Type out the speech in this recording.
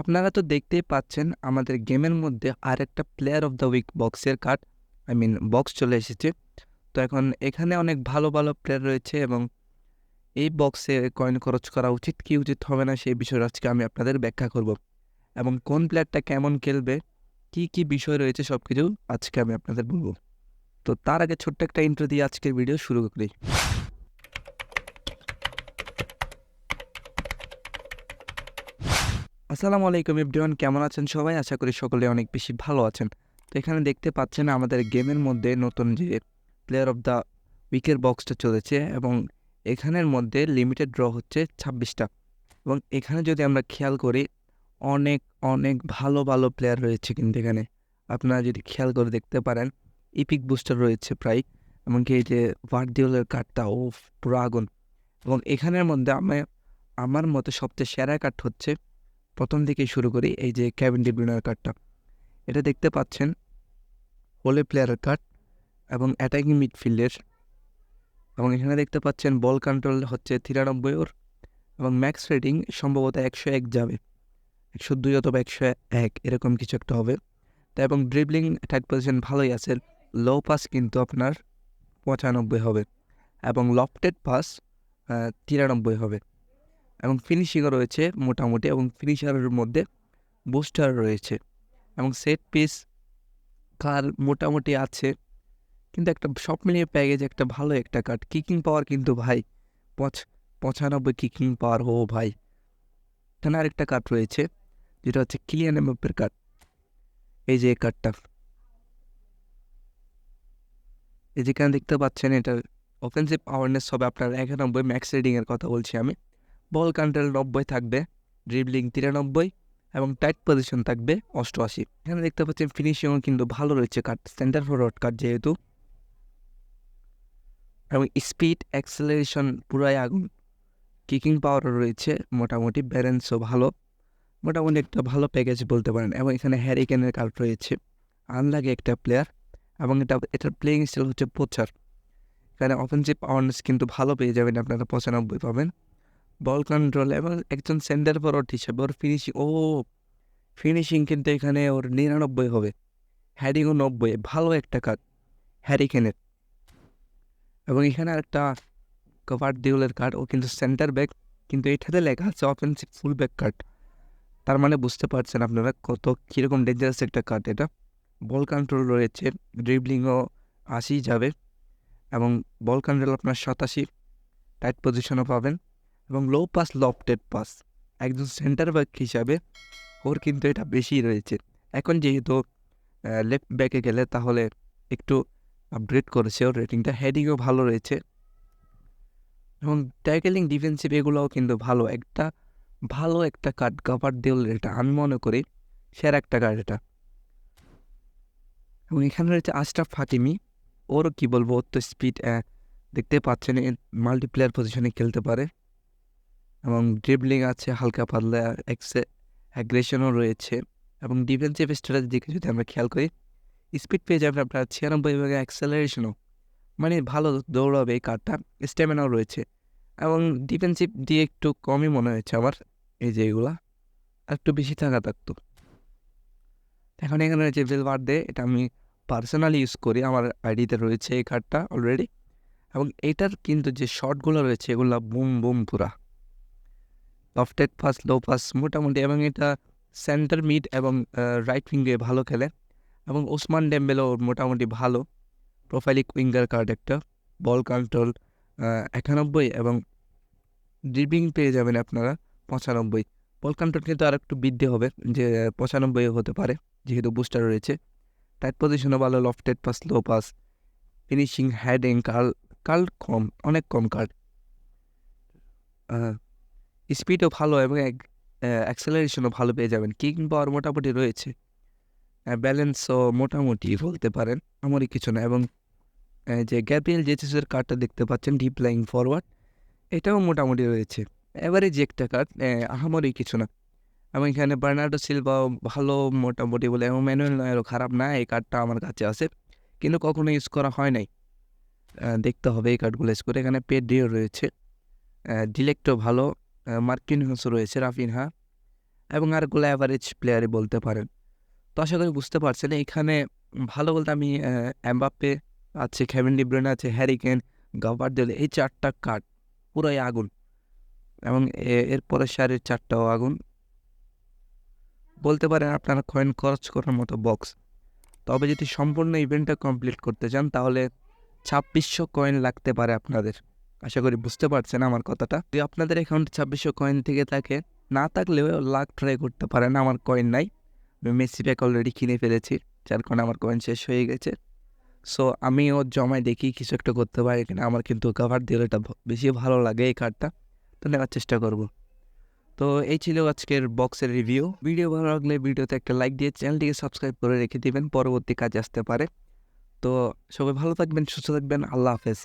আপনারা তো দেখতেই পাচ্ছেন আমাদের গেমের মধ্যে আরেকটা প্লেয়ার অফ দ্য উইক বক্সের কার্ড আই মিন বক্স চলে এসেছে। তো এখন এখানে অনেক ভালো ভালো প্লেয়ার রয়েছে এবং এই বক্সে কয়েন খরচ করা উচিত কি উচিত হবে না সেই বিষয়ে আজকে আমি আপনাদের ব্যাখ্যা করব। এবং কোন প্লেয়ারটা কেমন খেলবে, কি কি বিষয় রয়েছে সব কিছু আজকে আমি আপনাদের বলব। তো তার আগে ছোট্ট একটা ইন্ট্রো দিয়ে আজকের ভিডিও শুরু করি। আসসালামু আলাইকুম এভরিওয়ান, কেমন আছেন সবাই? আশা করি সকলে অনেক বেশি ভালো আছেন। তো এখানে দেখতে পাচ্ছেন আমাদের গেমের মধ্যে নতুন যে প্লেয়ার অফ দ্য উইকের বক্সটা চলেছে এবং এখানের মধ্যে লিমিটেড ড্র হচ্ছে ছাব্বিশটা। এবং এখানে যদি আমরা খেয়াল করি, অনেক অনেক ভালো ভালো প্লেয়ার রয়েছে কিন্তু এখানে। আপনারা যদি খেয়াল করে দেখতে পারেন ইপিক বুস্টার রয়েছে প্রায়। এমনকি এই যে ভার্ডিওলের কার্ডটা ও পুরো আগুন। এবং এখানের মধ্যে আমি, আমার মতে সবচেয়ে সেরা কার্ড হচ্ছে প্রথম থেকেই শুরু করি, এই যে ক্যাবিন ডিব্রিনার কার্ডটা এটা দেখতে পাচ্ছেন, হোলে প্লেয়ারের কার্ড এবং অ্যাটাকিং মিডফিল্ডের এবং এখানে দেখতে পাচ্ছেন বল কন্ট্রোল হচ্ছে তিরানব্বই ওর এবং ম্যাক্স রেটিং সম্ভবত একশো এক যাবে। একশো দুই অথবা একশো এক, এরকম কিছু একটা হবে। তা এবং ড্রিবলিং অ্যাটাক পজিশন ভালোই আছে। লো পাস কিন্তু আপনার পঁচানব্বই হবে এবং লফটেড পাস তিরানব্বই হবে। এবং ফিনিশিংও রয়েছে মোটামুটি এবং ফিনিশারের মধ্যে বুস্টার রয়েছে এবং সেট পিস কার মোটামুটি আছে। কিন্তু একটা সব মিলিয়ে প্যাকেজ একটা ভালো একটা কার্ড কিকিং পাওয়ার কিন্তু ভাই পঁচ, পঁচানব্বই কিকিং পাওয়ার হো ভাই। এখানে আরেকটা কার্ড রয়েছে, যেটা হচ্ছে ক্লিয়ান এমএপের কার্ড এই যে কার্ডটা এই যেখানে দেখতে পাচ্ছেন এটা অফেন্সিভ অ্যাওয়ারনেস হবে আপনার একানব্বই ম্যাক্স রেডিংয়ের কথা বলছি আমি। বল কন্ট্রোল নব্বই থাকবে ড্রিবলিং তিরানব্বই এবং টাইট পজিশন থাকবে অষ্টআশি। এখানে দেখতে পাচ্ছেন ফিনিশিংও কিন্তু ভালো রয়েছে কার্ড সেন্টার ফরওয়ার্ড কার্ড যেহেতু। এবং স্পিড অ্যাক্সেলারেশন পুরাই আগুন। কিকিং পাওয়ারও রয়েছে, মোটামুটি ব্যালেন্সও ভালো। মোটামুটি একটা ভালো প্যাকেজ বলতে পারেন। এবং এখানে হ্যারিকেনের কার্ড রয়েছে আনলাগে একটা প্লেয়ার এবং এটা, এটার প্লেয়িং স্টাইল হচ্ছে পোচার এখানে অফেন্সিভ অ্যাওয়ারনেস কিন্তু ভালো পেয়ে যাবেন, আপনারা পঁচানব্বই পাবেন। বল কন্ট্রোল এবং একজন সেন্টার ফরওয়ার্ড হিসেবে ওর ফিনিশিং ও ফিনিশিং কিন্তু এখানে ওর নিরানব্বই হবে। হ্যারিংও নব্বই, ভালো একটা কাজ হ্যারিকেনের এবং এখানে আরেকটা কভার ডিউলের কার্ড ও কিন্তু সেন্টার ব্যাক কিন্তু এটাতে লেখা আছে অফেন্সিভ ফুল ব্যাক কার্ড তার মানে বুঝতে পারছেন আপনারা কত কীরকম ডেঞ্জারাস একটা কার্ড এটা। বল কন্ট্রোল রয়েছে ড্রিবলিংও আশি যাবে, এবং বল কন্ট্রোল আপনার সাতাশি টাইট পজিশনও পাবেন। এবং লো পাস লফটেড পাস একজন সেন্টার ব্যাক হিসাবে ওর কিন্তু এটা বেশি রয়েছে। এখন যেহেতু লেফট ব্যাকে গেলে তাহলে একটু আপগ্রেড করেছে ওর রেটিংটা হেডিংও ভালো রয়েছে। এবং ট্যাকেলিং ডিফেন্সিভ এগুলোও কিন্তু ভালো, একটা ভালো একটা কার্ড কভার দেওয়াল এটা আমি মনে করি, সেরা একটা কার্ড এটা। এবং এখানে রয়েছে আশরাফ ফাতিমি ওরও কী বলব ওর তো স্পিড দেখতে পাচ্ছেন মাল্টিপ্লেয়ার পজিশনে খেলতে পারে। এবং ড্রিবলিং আছে হালকা পাতলা অ্যাগ্রেশনও রয়েছে এবং ডিফেন্সিভ স্ট্র্যাটেজি দিকে যদি আমরা খেয়াল করি স্পিড পেয়ে যাবেন আপনার ছিয়ানব্বই ভাগে অ্যাক্সেলারেশনও মানে ভালো দৌড়াবে এই কার্ডটা স্ট্যামিনাও রয়েছে এবং ডিফেন্সিভ দিয়ে একটু কমই মনে হয়েছে আমার এই যে এগুলা একটু বেশি থাকা থাকতো। এখন এখানে রয়েছে ভেলভার্ডে এটা আমি পার্সোনালি ইউজ করি, আমার আইডিতে রয়েছে এই কার্ডটা অলরেডি এবং এইটার কিন্তু যে শর্টগুলো রয়েছে এগুলো বুম বুম পুরা। লফটেড পাস লো পাস মোটামুটি এবং এটা সেন্টার মিড এবং রাইট উইঙ্গে ভালো খেলে। এবং ওসমান ডেম্বেলও মোটামুটি ভালো। প্রোফাইলিক উইঙ্গার কার্ড একটা। বল কন্ট্রোল একানব্বই এবং ড্রিবিং পেয়ে যাবেন আপনারা পঁচানব্বই। বল কন্ট্রোল কিন্তু আর একটু বৃদ্ধি হবে যে, পঁচানব্বই হতে পারে, যেহেতু বুস্টার রয়েছে। টাইট পজিশনও ভালো lofted pass low pass finishing heading curl curl কম, অনেক কম কার্ড স্পিডও ভালো এবং অ্যাক্সেলারেশনও ভালো পেয়ে যাবেন। কিকিং পাওয়ার মোটামুটি রয়েছে। ব্যালেন্সও মোটামুটি বলতে পারেন, আমারই কিছু না এবং যে গ্যাব্রিয়েল জেসিসের কার্ডটা দেখতে পাচ্ছেন ডিপ লাইং ফরওয়ার্ড এটাও মোটামুটি রয়েছে। এভারেজ একটা কার্ড আহামরি কিছু না। এবং এখানে বার্নার্ডো সিলভাও ভালো মোটামুটি বলে এবং ম্যানুয়াল নয়েরও খারাপ না, এই কার্ডটা আমার কাছে আছে, কিন্তু কখনো ইউজ করা হয় নাই। দেখতে হবে এই কার্ডগুলো ইউজ করে এখানে পেড রয়েছে। ডিলেক্টও ভালো মার্কিন হাউসও রয়েছে রাফিনহা এবং আরগুলো অ্যাভারেজ প্লেয়ারই বলতে পারেন। তো আশা করি বুঝতে পারছেন, এখানে ভালো বলতে আমি অ্যাম্বাপ্পে আছে খেভিন ডিব্রেন আছে হ্যারিকেন গাভার্ডেল এই চারটা কার্ড পুরোই আগুন এবং এরপরে সারের চারটাও আগুন। বলতে পারেন আপনারা কয়েন খরচ করার মতো বক্স তবে যদি সম্পূর্ণ ইভেন্টটা কমপ্লিট করতে চান, তাহলে ছাব্বিশশো কয়েন লাগতে পারে আপনাদের। আশা করি বুঝতে পারছেন আমার কথাটা। যদি আপনাদের অ্যাকাউন্টে ছাব্বিশশো কয়েন থেকে থাকে, না থাকলেও লাখ ট্রাই করতে পারেন, আমার কয়েন নাই। আমি মেসি প্যাক অলরেডি কিনে ফেলেছি, যার কারণে আমার কয়েন শেষ হয়ে গেছে। সো আমি ওর জমায় দেখি কিছু একটা করতে পারি কিনা, আমার কিন্তু কাভার দিলে এটা বেশি ভালো লাগে এই কার্ডটা তো নেওয়ার চেষ্টা করব। তো এই ছিল আজকের বক্সের রিভিউ ভিডিও ভালো লাগলে ভিডিওতে একটা লাইক দিয়ে চ্যানেলটিকে সাবস্ক্রাইব করে রেখে দিবেন, পরবর্তী কাজ আসতে পারে। তো সবাই ভালো থাকবেন, সুস্থ থাকবেন, আল্লাহ হাফেজ।